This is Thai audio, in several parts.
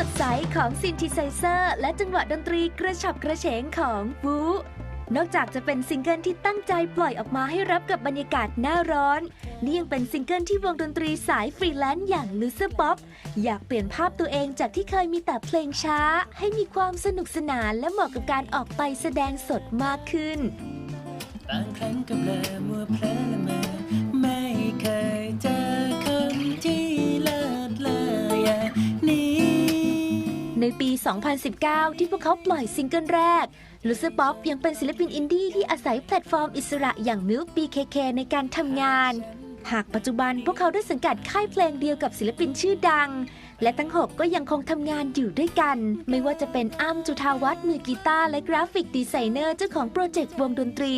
สดใสของซินธิไซเซอร์และจังหวะดนตรีกระฉับกระเฉงของวูนอกจากจะเป็นซิงเกิลที่ตั้งใจปล่อยออกมาให้รับกับบรรยากาศหน้าร้อน นี่ยังเป็นซิงเกิลที่วงดนตรีสายฟรีแลนซ์อย่างลูเซอร์ป๊อปอยากเปลี่ยนภาพตัวเองจากที่เคยมีแต่เพลงช้า ให้มีความสนุกสนานและเหมาะกับการออกไปแสดงสดมากขึ้น บางครั้งก็เบลอมัวเพลอละเมอไม่เคยเจอ ในปี 2019 ที่พวกเขาปล่อยซิงเกิลแรกลูเซอร์ป๊อปยังเป็นศิลปินอินดี้ที่อาศัยแพลตฟอร์มอิสระอย่าง Milk BKK ในการทำงาน หากปัจจุบันพวกเขาได้สังกัดค่ายเพลงเดียวกับศิลปินชื่อดัง และทั้ง6ก็ยังคงทำงานอยู่ด้วยกัน ไม่ว่าจะเป็นอ้ำจุธาวัฒน์มือกีตาร์และกราฟิกดีไซเนอร์เจ้าของโปรเจกต์วงดนตรี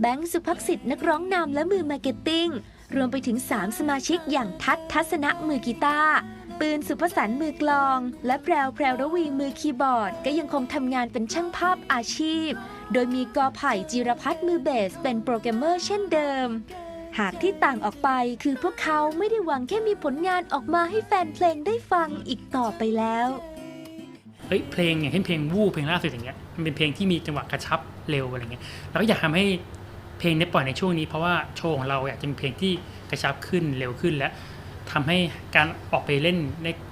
แบงค์สุภักษิตนักร้องนำและมือมาร์เก็ตติ้งรวมไปถึง 3 สมาชิกอย่างทัศทัศนะมือกีตาร์ ปืนสุภสันต์มือกลอง และแพรวแพรวระวีมือคีย์บอร์ด ก็ยังคงทำงานเป็นช่างภาพอาชีพ โดยมีกอไผ่จิรพัฒน์มือเบส เป็นโปรแกรมเมอร์เช่นเดิม หากที่ต่างออกไปคือพวกเขาไม่ได้หวังแค่มีผลงานออกมาให้แฟนเพลงได้ฟังอีกต่อไปแล้วเฮ้ยเพลงอย่างเช่นเพลงวู้เพลงล่าสุดอย่างเงี้ยมันเป็นเพลงที่มีจังหวะกระชับเร็วอะไรเงี้ยเราก็อยากทำให้เพลงนี้ปล่อยในช่วงนี้เพราะว่าโชว์ของเราอยากจะมีเพลงที่กระชับขึ้นเร็วขึ้นและ ทำให้การออกไปเล่น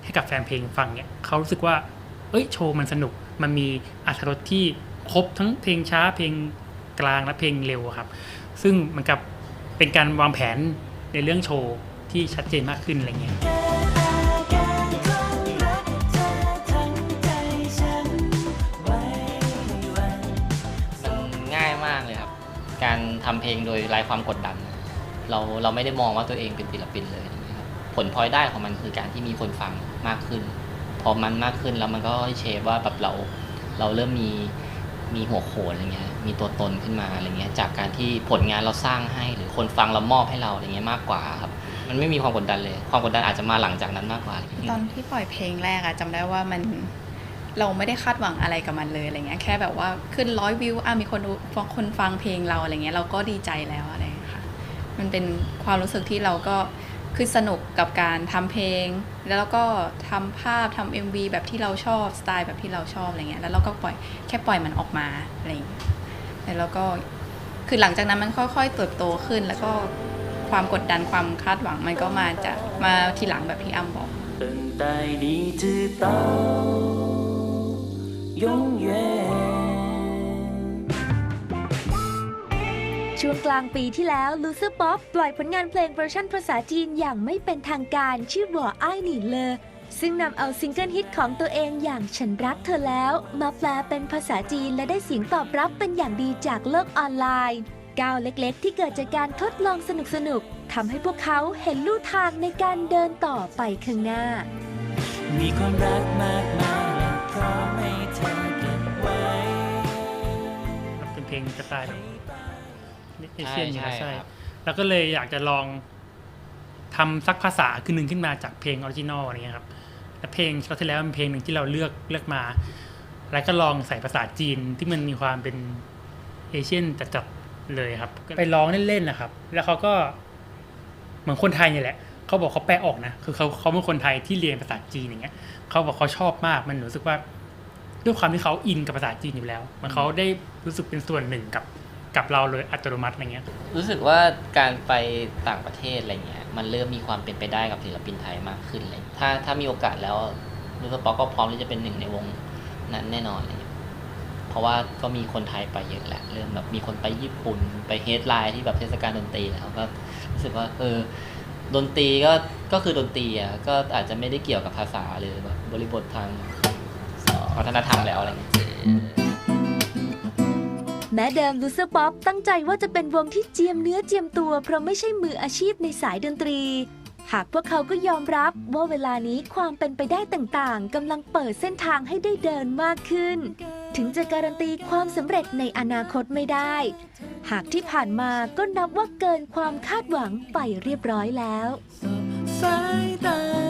ให้กับแฟนเพลงฟังเนี่ยเขารู้สึกว่า เอ้ยโชว์มันสนุก มันมีอรรถรสที่ครบทั้งเพลงช้าเพลงกลางและเพลงเร็วครับ ซึ่งมันกับเป็นการวางแผนในเรื่องโชว์ที่ชัดเจนมากขึ้นอะไรเงี้ยมันง่ายมากเลยครับ การทำเพลงโดยไร้ความกดดัน เราเราไม่ได้มองว่าตัวเองเป็นศิลปินเลย ผลพลอยได้ของมันคือการที่มีคนฟังมากขึ้น พอมันมากขึ้นแล้วมันก็เชฟว่าแบบเราเราเริ่มมีมีหัวโขนอะไรเงี้ย มีตัวตนขึ้นมาอะไรเงี้ย จากการที่ผลงานเราสร้างให้ หรือคนฟังเรามอบให้เราอะไรเงี้ยมากกว่าครับ มันไม่มีความกดดันเลย ความกดดันอาจจะมาหลังจากนั้นมากกว่า ตอนที่ปล่อยเพลงแรกอะจำได้ว่ามันเราไม่ได้คาดหวังอะไรกับมันเลยอะไรเงี้ย แค่แบบว่าขึ้นร้อยวิวอะมีคนดูคนฟังเพลงเราอะไรเงี้ยเราก็ดีใจแล้วอะไรค่ะ มันเป็นความรู้สึกที่เราก็ คือสนุกกับการทำเพลง แล้วก็ทำภาพทำ MV แบบที่เราชอบสไตล์แบบที่เราชอบอะไรเงี้ยแล้วเราก็ปล่อยแค่ปล่อยมันออกมาอะไรอย่างเงี้ยแล้วก็คือหลังจากนั้นมันค่อยๆเติบโตขึ้น แล้วก็ความกดดันความคาดหวังมันก็มาจากมาทีหลังแบบที่อ้ำบอก永远。 ช่วงกลางปีที่แล้ว l o s e r Pop ปล่อยผลงานเพลงเวอร์ชันภาษาจีนอย่างไม่เป็นทางการชื่อหัวอ้ายหนีเลอซึ่งนำเอาซิงเกิลฮิตของตัวเองอย่างฉันรักเธอแล้ว มาแปลเป็นภาษาจีนและได้เสียงตอบรับเป็นอย่างดีจากโลกออนไลน์ ก้าวเล็กๆ ที่เกิดจากการทดลองสนุกๆทำให้พวกเขาเห็นลู่ทางในการเดินต่อไปข้างหน้า มีความรักมากมายและพร้อมให้เธอเก็บไว้เป็นเพลงสไตล์แบบ เอเชีใช่ยนอยู่ใช่แล้วใช่ครับแล้วก็เลยอยากจะลองทำสักภาษาคือหนึ่งขึ้นมาจากเพลงออริจินอลอะไรเงี้ยครับและเพลงคราวที่แล้วเป็นเพลงหนึ่งที่เราเลือกเลือกมา แล้วก็ลองใส่ภาษาจีนที่มันมีความเป็นเอเชียนจัดๆเลยครับ ไปร้องเล่นๆนะครับ แล้วเขาก็เหมือนคนไทยเนี่ยแหละเขาบอกเขาแปลออกนะคือเขาเขาเป็นคนไทยที่เรียนภาษาจีนอย่างเงี้ยเขาบอกเขาชอบมากมันรู้สึกว่าด้วยความที่เขาอินกับภาษาจีนอยู่แล้ว มันเขาได้รู้สึกเป็นส่วนหนึ่งกับ กับเราเลยอัตโนมัติอะไรเงี้ยรู้สึกว่าการไปต่างประเทศอะไรเงี้ยมันเริ่มมีความเป็นไปได้กับศิลปินไทยมากขึ้นเลยถ้าถ้ามีโอกาสแล้วลูกสปอก็พร้อมที่จะเป็นหนึ่งในวงนั้นแน่นอนเลยเพราะว่าก็มีคนไทยไปเยอะแหละ เริ่มแบบมีคนไปญี่ปุ่นไปเฮดไลน์ที่แบบเทศกาลดนตรีแล้วก็รู้สึกว่าเออดนตรีก็ก็คือดนตรีอะก็อาจจะไม่ได้เกี่ยวกับภาษาหรือแบบบริบททางวัฒนธรรมแล้วอะไรเงี้ย แม้เดิม l o s e r Pop ตั้งใจว่าจะเป็นวงที่เจียมเนื้อเจียมตัว เพราะไม่ใช่มืออาชีพในสายดนตรี หากพวกเขาก็ยอมรับว่าเวลานี้ความเป็นไปได้ต่างๆกำลังเปิดเส้นทางให้ได้เดินมากขึ้น ถึงจะการันตีความสำเร็จในอนาคตไม่ได้ หากที่ผ่านมาก็นับว่าเกินความคาดหวังไปเรียบร้อยแล้วสายตา